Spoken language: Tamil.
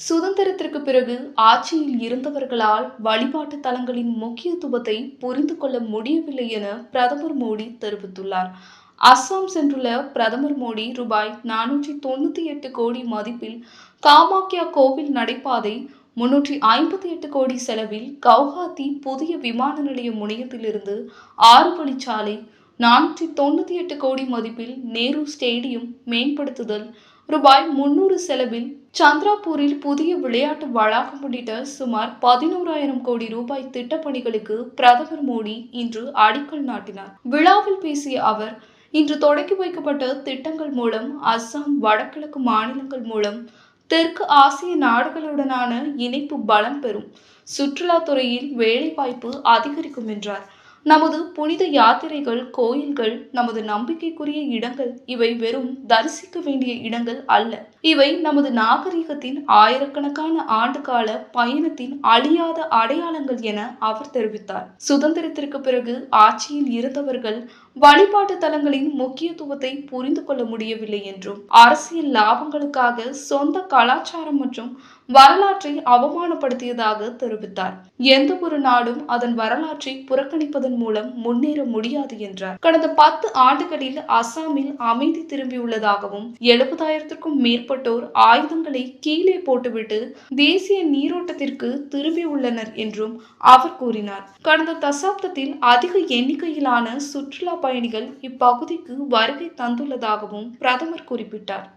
சுதந்திரத்திற்கு பிறகு ஆட்சியில் இருந்தவர்களால் வழிபாட்டு தலங்களின் முக்கியத்துவத்தை புரிந்து கொள்ள முடியவில்லை என பிரதமர் மோடி தெரிவித்துள்ளார். அஸ்ஸாம் சென்றுள்ள பிரதமர் மோடி ரூபாய் நானூற்றி தொண்ணூற்றி எட்டு கோடி மதிப்பில் காமாக்யா கோவில் நடைபாதை முன்னூற்றி ஐம்பத்தி எட்டு கோடி செலவில் கவுஹாத்தி புதிய விமான நிலைய முனையத்திலிருந்து ஆறு வழிச்சாலை நானூற்றி தொண்ணூற்றி எட்டு கோடி மதிப்பில் நேரு ஸ்டேடியம் மேம்படுத்துதல் ரூபாய் முன்னூறு செலவில் சந்திராபூரில் புதிய விளையாட்டு வளாகம் உள்ளிட்ட சுமார் பதினோராயிரம் கோடி ரூபாய் திட்டப்பணிகளுக்கு பிரதமர் மோடி இன்று அடிக்கல் நாட்டினார். விழாவில் பேசிய அவர் இன்று தொடங்கி வைக்கப்பட்ட திட்டங்கள் மூலம் அஸ்ஸாம் வடகிழக்கு மாநிலங்கள் மூலம் தெற்கு ஆசிய நாடுகளுடனான இணைப்பு பலம் பெறும். சுற்றுலாத்துறையில் வேலைவாய்ப்பு அதிகரிக்கும் என்றார். நமது புனித யாத்திரைகள் கோயில்கள் நமது நம்பிக்கைக்குரிய இடங்கள் இவை வெறும் தரிசிக்க வேண்டிய இடங்கள் அல்ல. இவை நமது நாகரிகத்தின் ஆயிரக்கணக்கான ஆண்டுகால பயணத்தின் அழியாத அடையாளங்கள் என அவர் தெரிவித்தார். சுதந்திரத்திற்கு பிறகு ஆட்சியில் இருந்தவர்கள் வழிபாட்டு தலங்களின் முக்கியத்துவத்தை புரிந்து கொள்ள முடியவில்லை என்றும் அரசியல் லாபங்களுக்காக சொந்த கலாச்சாரம் மற்றும் வரலாற்றை அவமானப்படுத்தியதாக தெரிவித்தார். எந்த ஒரு நாடும் அதன் வரலாற்றை புறக்கணிப்பதன் மூலம் முன்னேற முடியாது என்றார். கடந்த பத்து ஆண்டுகளில் அசாமில் அமைதி திரும்பியுள்ளதாகவும் எழுபதாயிரத்திற்கும் மேற்பட்டோர் ஆயுதங்களை கீழே போட்டுவிட்டு தேசிய நீரோட்டத்திற்கு திரும்பியுள்ளனர் என்றும் அவர் கூறினார். கடந்த தசாப்தத்தில் அதிக எண்ணிக்கையிலான சுற்றுலா பயணிகள் இப்பகுதிக்கு வருகை தந்துள்ளதாகவும் பிரதமர் குறிப்பிட்டார்.